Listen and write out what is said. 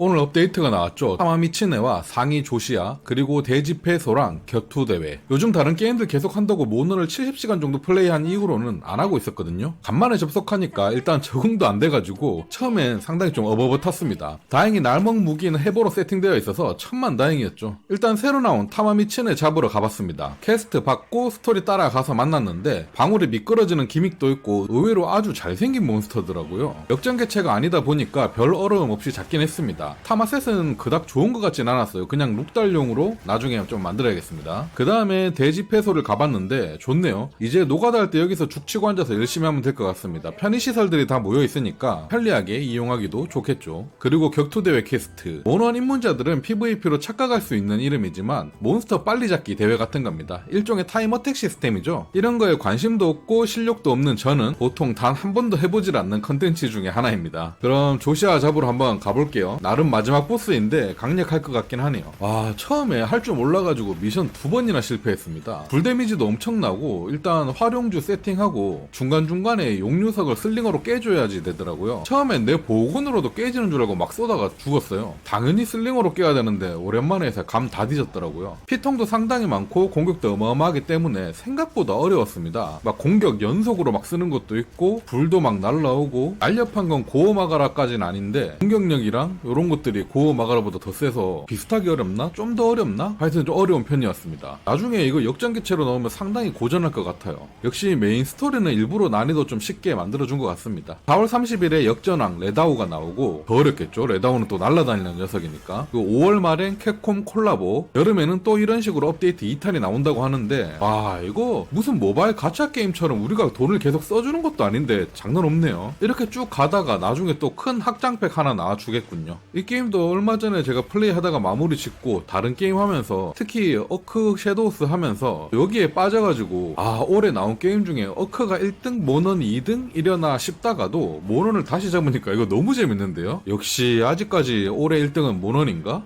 오늘 업데이트가 나왔죠. 타마미치네와 상위 조시아 그리고 대지페소랑 격투대회 요즘 다른 게임들 계속 한다고 모너를 70시간 정도 플레이한 이후로는 안 하고 있었거든요. 간만에 접속하니까 일단 적응도 안 돼가지고 처음엔 상당히 좀 어버버탔습니다. 다행히 날먹 무기는 해보로 세팅되어 있어서 천만 다행이었죠. 일단 새로 나온 타마미치네 잡으러 가봤습니다. 퀘스트 받고 스토리 따라가서 만났는데 방울이 미끄러지는 기믹도 있고 의외로 아주 잘생긴 몬스터더라고요. 역전 개체가 아니다 보니까 별 어려움 없이 잡긴 했습니다. 타마셋은 그닥 좋은 것 같진 않았어요. 그냥 룩달용으로 나중에 좀 만들어야겠습니다. 그 다음에 돼지 폐소를 가봤는데 좋네요. 이제 노가다 할 때 여기서 죽치고 앉아서 열심히 하면 될 것 같습니다. 편의시설들이 다 모여 있으니까 편리하게 이용하기도 좋겠죠. 그리고 격투대회 퀘스트. 모넌 입문자들은 PVP로 착각할 수 있는 이름이지만 몬스터 빨리 잡기 대회 같은 겁니다. 일종의 타임 어택 시스템이죠. 이런 거에 관심도 없고 실력도 없는 저는 보통 단 한 번도 해보질 않는 컨텐츠 중에 하나입니다. 그럼 조시아 잡으러 한번 가볼게요. 나름 마지막 보스인데 강력할 것 같긴 하네요. 와 처음에 할 줄 몰라가지고 미션 두 번이나 실패했습니다. 불 데미지도 엄청나고 일단 활용주 세팅하고 중간중간에 용류석을 슬링어로 깨줘야지 되더라고요. 처음엔 내 보건으로도 깨지는 줄 알고 막 쏘다가 죽었어요. 당연히 슬링어로 깨야 되는데 오랜만에 해서 감 다 뒤졌더라고요. 피통도 상당히 많고 공격도 어마어마하기 때문에 생각보다 어려웠습니다. 막 공격 연속으로 막 쓰는 것도 있고 불도 막 날라오고 날렵한 건 고어마가라까지는 아닌데 공격력이랑 이런 것들이 고어 마가라보다 더 세서 비슷하게 어렵나? 좀 더 어렵나? 하여튼 좀 어려운 편이었습니다. 나중에 이거 역전기체로 넣으면 상당히 고전할 것 같아요. 역시 메인 스토리는 일부러 난이도 좀 쉽게 만들어준 것 같습니다. 4월 30일에 역전왕 레다오가 나오고 더 어렵겠죠? 레다오는 또 날아다니는 녀석이니까. 그리고 5월 말엔 캡콤 콜라보 여름에는 또 이런 식으로 업데이트 2탄이 나온다고 하는데 와 이거 무슨 모바일 가챠 게임처럼 우리가 돈을 계속 써주는 것도 아닌데 장난 없네요. 이렇게 쭉 가다가 나중에 또 큰 확장팩 하나 나와주겠군요. 이 게임도 얼마 전에 제가 플레이하다가 마무리 짓고 다른 게임 하면서 특히 어크 섀도우스 하면서 여기에 빠져가지고 아 올해 나온 게임 중에 어크가 1등 모넌 2등 이려나 싶다가도 모넌을 다시 잡으니까 이거 너무 재밌는데요. 역시 아직까지 올해 1등은 모넌인가?